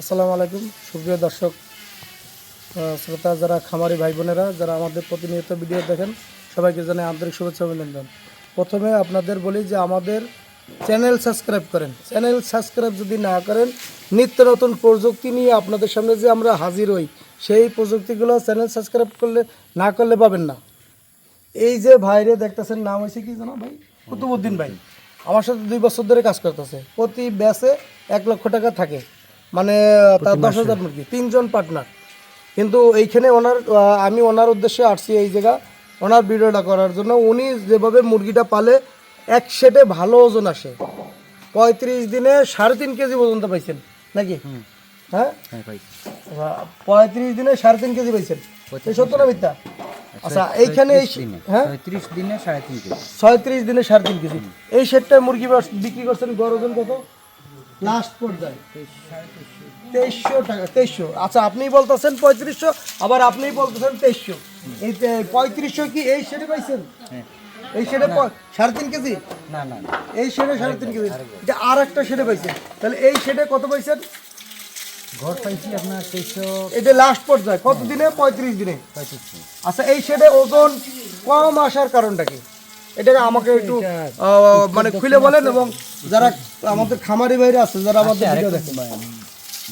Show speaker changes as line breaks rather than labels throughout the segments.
আসসালামু আলাইকুম। সুপ্রিয় দর্শক শ্রোতা যারা খামারি ভাই বোনেরা, যারা আমাদের প্রতিনিয়ত ভিডিও দেখেন, সবাইকে জানাই আন্তরিক শুভেচ্ছা অভিনন্দন। প্রথমে আপনাদের বলি যে আমাদের চ্যানেল সাবস্ক্রাইব করেন। চ্যানেল সাবস্ক্রাইব যদি না করেন, নিত্য নতুন প্রযুক্তি নিয়ে আপনাদের সামনে যে আমরা হাজির হই, সেই প্রযুক্তিগুলো চ্যানেল সাবস্ক্রাইব করলে, না করলে পাবেন না। এই যে ভাইরে দেখতেছেন, নাম হয়েছে কি জানো ভাই? কুতুবুদ্দিন ভাই। আমার সাথে দুই বছর ধরে কাজ করতেছে। প্রতি ব্যাচে এক লক্ষ টাকা থাকে। মানে তার দশ হাজার মুরগি তিনজন পার্টনার কিন্তু এইখানে ওনার আমি ওনার উদ্দেশ্যে আসছি এই জায়গা ওনার ভিডিওটা করার জন্য। উনি যেভাবে মুরগিটা পালে এক সেটে ভালো ওজন আসে। পঁয়ত্রিশ দিনে সাড়ে তিন কেজি পর্যন্ত পাইছেন নাকি? হ্যাঁ?
হ্যাঁ
পঁয়ত্রিশ দিনে সাড়ে তিন কেজি পাইছেন। সত্য না মিথ্যা? আচ্ছা এইখানে এই হ্যাঁ?
দিনে সাড়ে তিন কেজি।
ছয়ত্রিশ দিনে সাড়ে তিন কেজি। এই সেটটা মুরগি বিক্রি করছেন গড় ওজন কত? লাস্ট পর্যায়ে। তেইশশো টাকা তেইশশো। আচ্ছা আপনি বলতেছেন পঁয়ত্রিশশো আবার আপনি বলতেছেন তেইশশো। এই পঁয়ত্রিশশো কি এই সেটে পাইছেন?
হ্যাঁ।
এই সেটে সাড়ে তিন কেজি?
না না
এই সেটে সাড়ে তিন কেজি। এটা আর একটা সেটে পাইছেন। তাহলে এই সেটে কত পাইছেন?
ঘর পাইছি আপনার তেইশশো।
এটা লাস্ট পর্যায়ে কত দিনে? পঁয়ত্রিশ দিনে। আচ্ছা এই শেডে ওজন কম আসার কারণটা কি? এটাকে আমাকে একটু মানে খুলে বলেন এবং যারা আমাদের খামারি বাইরে আছে যারা আমাদের ভিডিও দেখে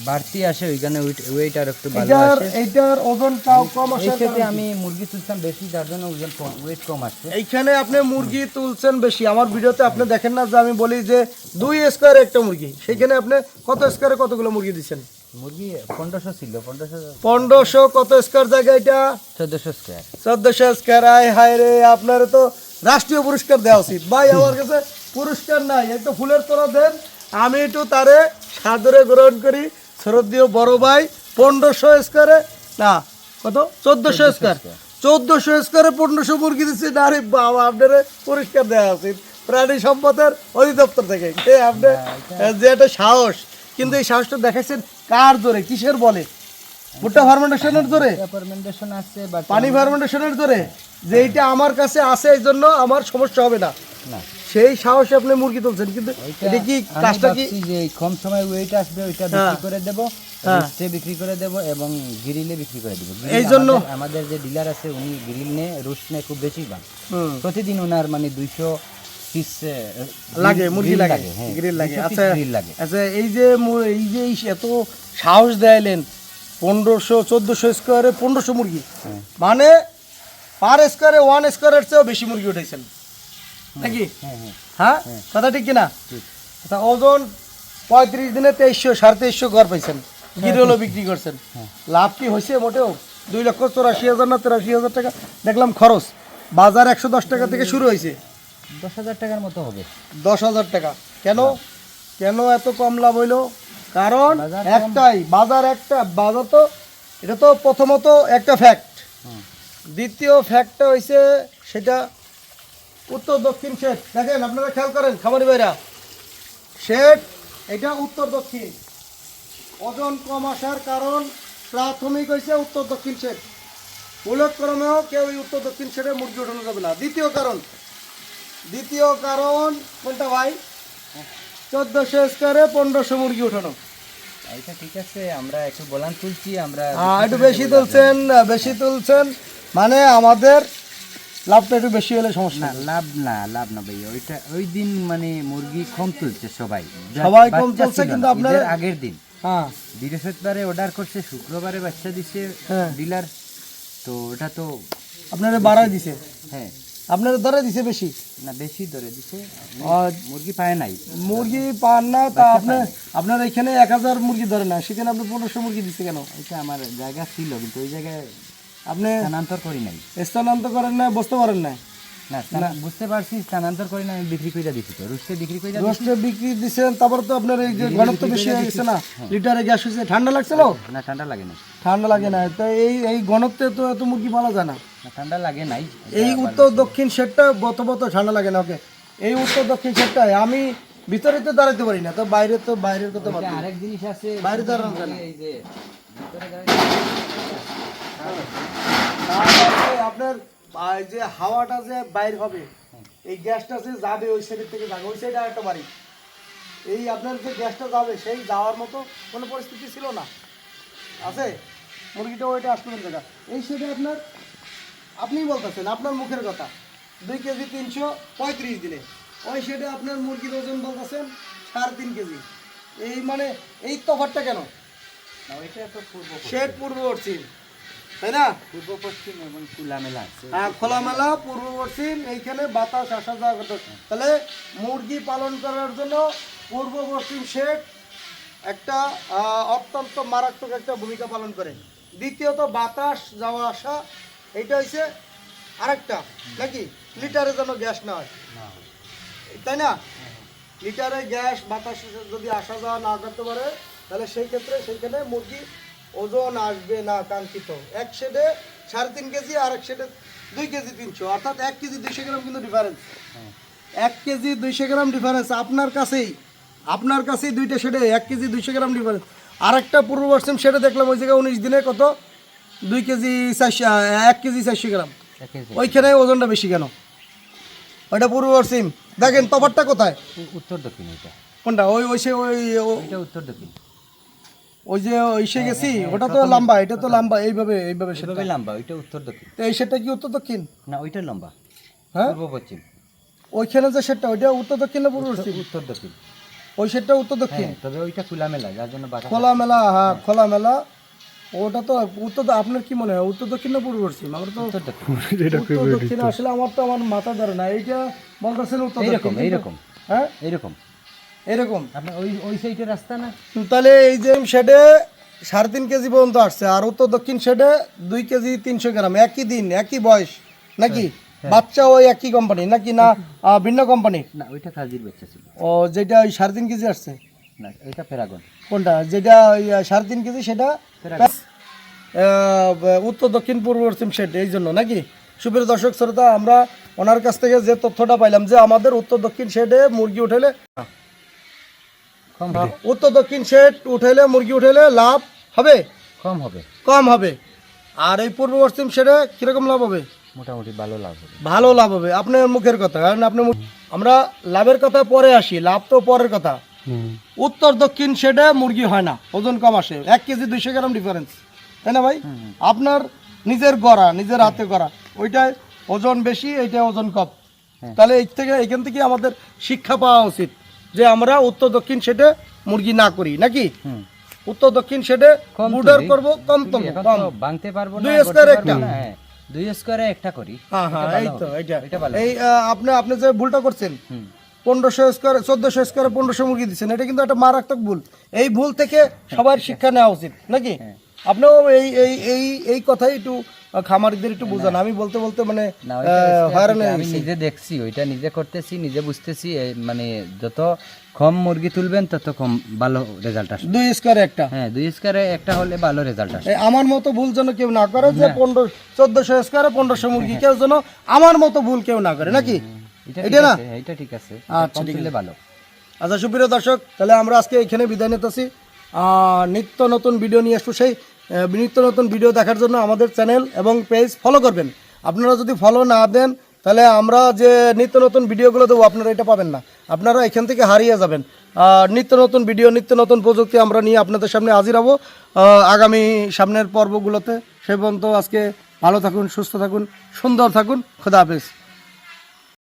বাড়তি আসে ওইখানে ওয়েট আর একটু ভালো আসে।
এইটার ওজনটাও কম
এই
আসার
আমি মুরগি তুলতাম বেশি যার জন্য ওজন ওয়েট কম আসছে।
এইখানে আপনি মুরগি তুলছেন বেশি। আমার ভিডিওতে আপনি দেখেন না যে আমি বলি যে দুই স্কোয়ার একটা মুরগি। সেখানে আপনি কত স্কোয়ারে কতগুলো মুরগি দিচ্ছেন?
মুরগি পনেরোশো ছিল পনেরোশো
পনেরোশো কত স্কোয়ার জায়গা এটা?
চোদ্দোশো স্কোয়ার
চোদ্দশো স্কোয়ার আয় হায় রে আপনার তো রাষ্ট্রীয় পুরস্কার দেওয়া উচিত। ভাই আমার কাছে পুরস্কার নাই। একটু ফুলের তোরা দেন। আমি একটু তারে সাদরে গ্রহণ করি। শ্রদ্ধীয় বড় ভাই পনেরোশো স্কোয়ারে না কত? চোদ্দশো স্কোয়ার। চোদ্দশো স্কোয়ারে পনেরোশো মুরগি দিচ্ছি না আরে বাবা আপনার পুরস্কার দেওয়া উচিত। প্রাণী সম্পদের অধিদপ্তর থেকে। আপনি যে একটা সাহস। কিন্তু এই সাহসটা দেখাচ্ছেন কার জোরে? কিসের বলে? ভুট্টা ফার্মেন্টেশনের জোরে?
অ্যাপার্টমেন্টেশন আসছে বাট
পানি ফার্মেন্টেশনের ধরে যে এইটা আমার কাছে আছে এই জন্য আমার সমস্যা হবে না।
না।
সেই সাহসে আপনি মুরগি তুলছেন কিন্তু এটা কি কাজটা কি?
যে কম সময় ওয়েট আসবে ওইটা বিক্রি করে দেবো রুস্টে বিক্রি করে দেবো এবং গ্রিলে বিক্রি করে দেবো।
এই জন্য-
আমাদের- যে ডিলার আছে উনি গ্রিল নে রুস্ট নে খুব বেশি দাম প্রতিদিন ওনার মানে দুইশো
লাগে মুরগি লাগে
হ্যাঁ
গ্রিল লাগে।
200
আচ্ছা আচ্ছা এই যে এই যে এত সাহস দেয়ালেন পনেরোশো চোদ্দোশো স্কোয়ারে পনেরোশো মুরগি।
হ্যাঁ।
মানে পার স্কোয়ারে ওয়ান স্কোয়ারের চেয়েও বেশি মুরগি উঠেছেন। নাকি?
হ্যাঁ হ্যাঁ।
হ্যাঁ? কথা ঠিক কিনা। আচ্ছা ওজন পঁয়ত্রিশ দিনে তেইশশো সাড়ে তেইশশো ঘর পাইছেন। গিরোলো বিক্রি করছেন।
হ্যাঁ।
লাভ কি হয়েছে মোটেও? দুই লক্ষ চৌরাশি হাজার না তেরাশি হাজার টাকা? দেখলাম খরচ। বাজার একশো দশ টাকা থেকে শুরু হয়েছে
দশ হাজার টাকার মতো হবে।
দশ হাজার টাকা। কেন? কেন এত কম লাভ হইল? কারণ একটাই বাজার একটা বাজার তো এটা তো প্রথমত একটা ফ্যাক্ট দ্বিতীয় ফ্যাক্টটা হয়েছে সেটা উত্তর দক্ষিণ শেড দেখেন আপনারা খেয়াল করেন খামারি ভাইরা। শেড এটা উত্তর দক্ষিণ। ওজন কম আসার কারণ প্রাথমিক হয়েছে উত্তর দক্ষিণ শেড মূলক্রমেও কেউ এই উত্তর দক্ষিণ শেডে মুরগি উঠানো যাবে না। দ্বিতীয় কারণ দ্বিতীয় কারণ কোনটা ভাই? চোদ্দশো স্কোয়ারে পনেরোশো মুরগি উঠানো
এটা ঠিক আছে আমরা একটু বলান তুলছি আমরা
হ্যাঁ একটু বেশি তুলছেন বেশি তুলছেন মানে আমাদের লাভটা একটু বেশি হলে সমস্যা
না লাভ না লাভ না ভাই ওইটা ওই দিন মানে মুরগি কম তুলছে সবাই।
সবাই কম তুলছে, কিন্তু আপনারা-
আগের দিন।
হ্যাঁ।
বৃহস্পতিবারে অর্ডার করছে শুক্রবারে বাচ্চা দিছে
হ্যাঁ।
ডিলার তো ওটা তো
আপনারা দিছে?
হ্যাঁ।
আপনারা ধরে দিছে বেশি?
না বেশি ধরে দিছে। মুরগি পায় নাই।
মুরগি পান না তা আপনার আপনার এখানে এক হাজার মুরগি ধরে না সেখানে আপনি পনেরোশো মুরগি দিচ্ছে কেন?
এটা আমার জায়গা ছিল কিন্তু ওই জায়গায়
আপনি
স্থানান্তর করি নাই।
স্থানান্তর করেন না বসতে পারেন না
না। বুঝতে পারছি স্থানান্তর করি না আমি বিক্রি করে তো। রুস্টে বিক্রি করে দিছি।
বিক্রি দিচ্ছেন তারপর তো আপনার এই যে ঘনত্ব বেশি হয়ে গেছে না লিটারে গ্যাস হয়েছে ঠান্ডা লাগছিল
না ঠান্ডা লাগে না
ঠান্ডা লাগে না তো এই এই ঘনত্বে তো এত মুরগি পালা যায় না।
না, ঠান্ডা লাগে নাই।
এই উত্তর দক্ষিণ সেটটা বত বত ঠান্ডা লাগে না ওকে। এই উত্তর দক্ষিণ সেটটায় আমি ভিতরে তো দাঁড়াতে পারি না তো বাইরে তো বাইরের কথা।
আরেক জিনিস আছে
বাইরে দাঁড়ানো যায় না।
এই যে ভিতরে দাঁড়ানো-
তারপরে আপনার যে হাওয়াটা যে বাইর হবে এই গ্যাসটা যে যাবে ওই সাইডের থেকে যাবে ওই সাইডে একটা বাড়ি। এই আপনার যে গ্যাসটা যাবে সেই যাওয়ার মতো কোনো পরিস্থিতি ছিল না। আছে? মুরগিটা ওইটা আসবেন দেখা। এই সেটা আপনার আপনিই বলতেছেন আপনার মুখের কথা। দুই কেজি তিনশো পঁয়ত্রিশ দিনে ওই সেটা আপনার মুরগির ওজন বলতেছেন সাড়ে তিন কেজি। এই মানে এই তফাতটা কেন?
তো পূর্ব
পূর্ববর্তী তাই না?
পূর্ব পশ্চিম এবং খোলামেলা
হ্যাঁ খোলামেলা পূর্ববর্তী এইখানে বাতাস আসা যাওয়া করতে তাহলে মুরগি পালন করার জন্য পূর্ব পশ্চিম শেড একটা অত্যন্ত মারাত্মক একটা ভূমিকা পালন করে। দ্বিতীয়ত বাতাস যাওয়া আসা এইটা হচ্ছে আরেকটা নাকি? লিটারে যেন গ্যাস না হয়।
না।
তাই না? লিটারে গ্যাস বাতাস যদি আসা যাওয়া না করতে পারে তাহলে সেই ক্ষেত্রে সেইখানে মুরগি ওজন আসবে না কাঙ্ক্ষিত। এক শেডে সাড়ে তিন কেজি আর এক শেডে দুই কেজি তিনশো। অর্থাৎ এক কেজি দুইশো গ্রাম কিন্তু ডিফারেন্স
হ্যাঁ।
এক কেজি দুইশো গ্রাম ডিফারেন্স আপনার কাছেই আপনার কাছেই দুইটা শেডে এক কেজি দুইশো গ্রাম ডিফারেন্স আর একটা পূর্ব পশ্চিম শেডে দেখলাম ওই জায়গায় উনিশ দিনে কত? দুই কেজি চারশো এক কেজি চারশো গ্রাম। ওইখানে ওজনটা বেশি কেন? ওইটা পূর্ব পশ্চিম। দেখেন তফাতটা কোথায়?
উত্তর দক্ষিণ এটা।
কোনটা? ওই ওই সে ওই
উত্তর দক্ষিণ।
ওই যে ওইসে গেছি ওটা তো লম্বা এটা তো লম্বা এইভাবে এইভাবে সেটা
লম্বা ওইটা উত্তর দক্ষিণ।
তো এই সেটটা কি উত্তর দক্ষিণ?
না ওইটা লম্বা।
হ্যাঁ?
পূর্ব পশ্চিম।
ওইখানে যে সেটটা ওইটা উত্তর দক্ষিণ না পূর্ব পশ্চিম?
উত্তর দক্ষিণ।
ওই সেটটা উত্তর দক্ষিণ।
হ্যাঁ তবে ওইটা খোলামেলা যার জন্য বাতাস
খোলা মেলা হ্যাঁ খোলা মেলা ওটা তো উত্তর আপনার কি মনে হয় উত্তর দক্ষিণ না পূর্ব পশ্চিম? আমার তো
উত্তর দক্ষিণ।
আসলে আমার তো আমার মাথা ধরে না এইটা বলতেছেন উত্তর
এইরকম
দক্ষিণ,
এইরকম।
হ্যাঁ?
এইরকম।
এরকম?
আপনার ওই ওই সাইডের রাস্তা না?
তাহলে এই যে শেডে সাড়ে তিন কেজি পর্যন্ত আসছে আর উত্তর দক্ষিণ শেডে দুই কেজি তিনশো গ্রাম। একই দিন একই বয়স নাকি? বাচ্চা ওই একই কোম্পানি নাকি না ভিন্ন কোম্পানি
না ওইটা কাজির বাচ্চা ছিল।
ও যেটা ওই সাড়ে তিন কেজি আসছে?
না এটা প্যারাগন।
কোনটা? যেটা ওই সাড়ে তিন কেজি সেটা উত্তর দক্ষিণ পূর্ব পশ্চিম শেড এই জন্য নাকি? সুপ্রিয় দর্শক শ্রোতা আমরা ওনার কাছ থেকে যে তথ্যটা পাইলাম যে আমাদের উত্তর দক্ষিণ শেডে মুরগি উঠেলে উত্তর দক্ষিণ শেড উঠেলে মুরগি উঠেলে লাভ হবে?
কম হবে।
কম হবে। আর এই পূর্ব পশ্চিম শেডে কীরকম লাভ হবে?
মোটামুটি ভালো লাভ হবে।
ভালো লাভ হবে। আপনার মুখের কথা কারণ আপনি মুখ- আমরা লাভের কথা পরে আসি লাভ তো পরের কথা। উত্তর দক্ষিণ শেডে মুরগি হয় না ওজন কম আসে। এক কেজি দুইশো গ্রাম ডিফারেন্স তাই না ভাই? আপনার নিজের গড়া নিজের হাতে গড়া ওইটায় ওজন বেশি এইটা ওজন কম।
হ্যাঁ।
তাহলে এই থেকে এখান থেকে আমাদের শিক্ষা পাওয়া উচিত। যে আমরা উত্তর দক্ষিণ শেডে মুরগি না করি নাকি? উত্তর দক্ষিণ
কম
বুডার। করব কম কম।
ভাঙতে পারব না
দুই স্কোয়ারে একটা।
হ্যাঁ। দুই স্কোয়ারে একটা করি।
হ্যাঁ হ্যাঁ এই তো
এটা ভালো।
এই আপনি আপনি যে ভুলটা করছেন পনেরোশো স্কোয়ার চোদ্দশো স্কোয়ারে পনেরোশো মুরগি দিচ্ছেন এটা কিন্তু একটা মারাত্মক ভুল। এই ভুল থেকে সবার শিক্ষা নেওয়া উচিত নাকি?
হ্যাঁ।
আপনিও এই এই এই কথাই একটু খামারিদের একটু বুঝান। আমি বলতে বলতে মানে
আমি নিজে দেখছি ওইটা নিজে করতেছি নিজে বুঝতেছি মানে যত কম মুরগি তুলবেন তত কম ভালো রেজাল্ট আসবে।
দুই স্কোয়ারে একটা?
হ্যাঁ দুই স্কোয়ারে একটা হলে ভালো রেজাল্ট আসবে।
আমার মতো ভুল যেন কেউ না করে যে পনেরো চোদ্দশো স্কোয়ারে পনেরোশো মুরগি কেউ যেন আমার মতো ভুল কেউ না করে নাকি?
এটা
না?
আছে এটা ঠিক আছে।
আচ্ছা, ঠিক
ভালো।
আচ্ছা সুপ্রিয় দর্শক তাহলে আমরা আজকে এখানে বিদায় নিতেছি। আহ, নিত্য নতুন ভিডিও নিয়ে আসব সেই নিত্য নতুন ভিডিও দেখার জন্য আমাদের চ্যানেল এবং পেজ ফলো করবেন। আপনারা যদি ফলো না দেন তাহলে আমরা যে নিত্য নতুন ভিডিওগুলো দেবো আপনারা এটা পাবেন না। আপনারা এখান থেকে হারিয়ে যাবেন। আহ, নিত্য নতুন ভিডিও নিত্য নতুন প্রযুক্তি আমরা নিয়ে আপনাদের সামনে হাজির হব। আগামী সামনের পর্বগুলোতে। সে পর্যন্ত আজকে ভালো থাকুন সুস্থ থাকুন সুন্দর থাকুন। খোদা হাফেজ।